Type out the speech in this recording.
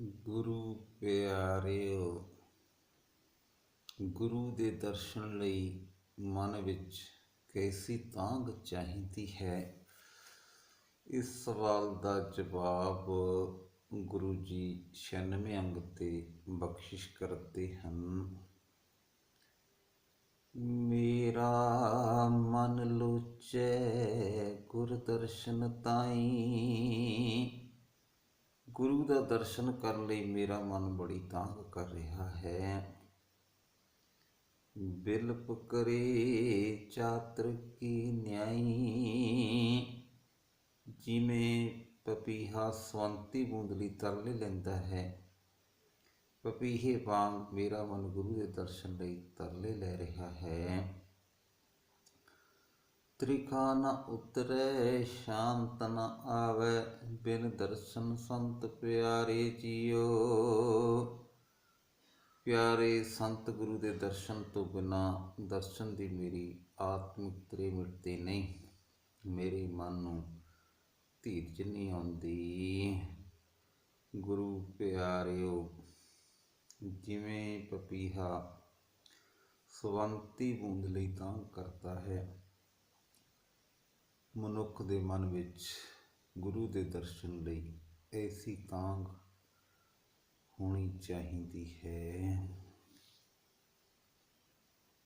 ਗੁਰੂ ਪਿਆਰਿਓ, ਗੁਰੂ ਦੇ ਦਰਸ਼ਨ ਲਈ ਮਨ ਵਿੱਚ ਕੈਸੀ ਤਾਂਘ ਚਾਹੀਦੀ ਹੈ? ਇਸ ਸਵਾਲ ਦਾ ਜਵਾਬ ਗੁਰੂ ਜੀ 96 ਅੰਗ ਤੇ ਬਖਸ਼ਿਸ਼ ਕਰਦੇ ਹਨ। ਮੇਰਾ ਮਨ ਲੋਚੈ ਗੁਰ ਦਰਸ਼ਨ ਤਾਈ ਗੁਰੂ ਦਾ ਦਰਸ਼ਨ ਕਰਨ ਲਈ ਮੇਰਾ ਮਨ ਬੜੀ ਤਾਂਘ ਕਰ ਰਿਹਾ ਹੈ। ਬਿਲਪ ਕਰੇ ਚਾਤਰ ਕੀ ਨਿਆਈ, ਜਿਵੇਂ ਪਪੀਹਾ ਸਵੰਤੀ ਬੂੰਦਲੀ ਤਰਲੇ ਲੈਂਦਾ ਹੈ। ਪਪੀਹੇ ਵਾਂਗ ਮੇਰਾ ਮਨ ਗੁਰੂ ਦੇ ਦਰਸ਼ਨ ਲਈ ਤਰਲੇ ਲੈ ਰਿਹਾ ਹੈ। ਤ੍ਰਿਖਾ ਨ ਉਤਰੈ, ਸ਼ਾਂਤ ਨ ਆਵੈ, ਬਿਨ ਦਰਸ਼ਨ ਸੰਤ ਪਿਆਰੇ ਜੀਓ। ਪਿਆਰੇ ਸੰਤ ਗੁਰੂ ਦੇ ਦਰਸ਼ਨ ਤੋਂ ਬਿਨਾ ਦਰਸ਼ਨ ਦੀ ਮੇਰੀ ਆਤਮਿਕ ਤ੍ਰੇ ਮਿਟਦੇ ਨਹੀਂ, ਮੇਰੇ ਮਨ ਨੂੰ ਧੀਰਜ ਨਹੀਂ ਆਉਂਦੀ। ਗੁਰੂ ਪਿਆਰਿਓ, ਜਿਵੇਂ ਪਪੀਹਾ ਸਵੰਤੀ ਬੂੰਦ ਲਈ ਤਾਂ ਕਰਦਾ ਹੈ ਮਨੁੱਖ ਦੇ ਮਨ ਵਿੱਚ ਗੁਰੂ ਦੇ ਦਰਸ਼ਨ ਲਈ ਐਸੀ ਤਾਂਗ ਹੋਣੀ ਚਾਹੀਦੀ ਹੈ।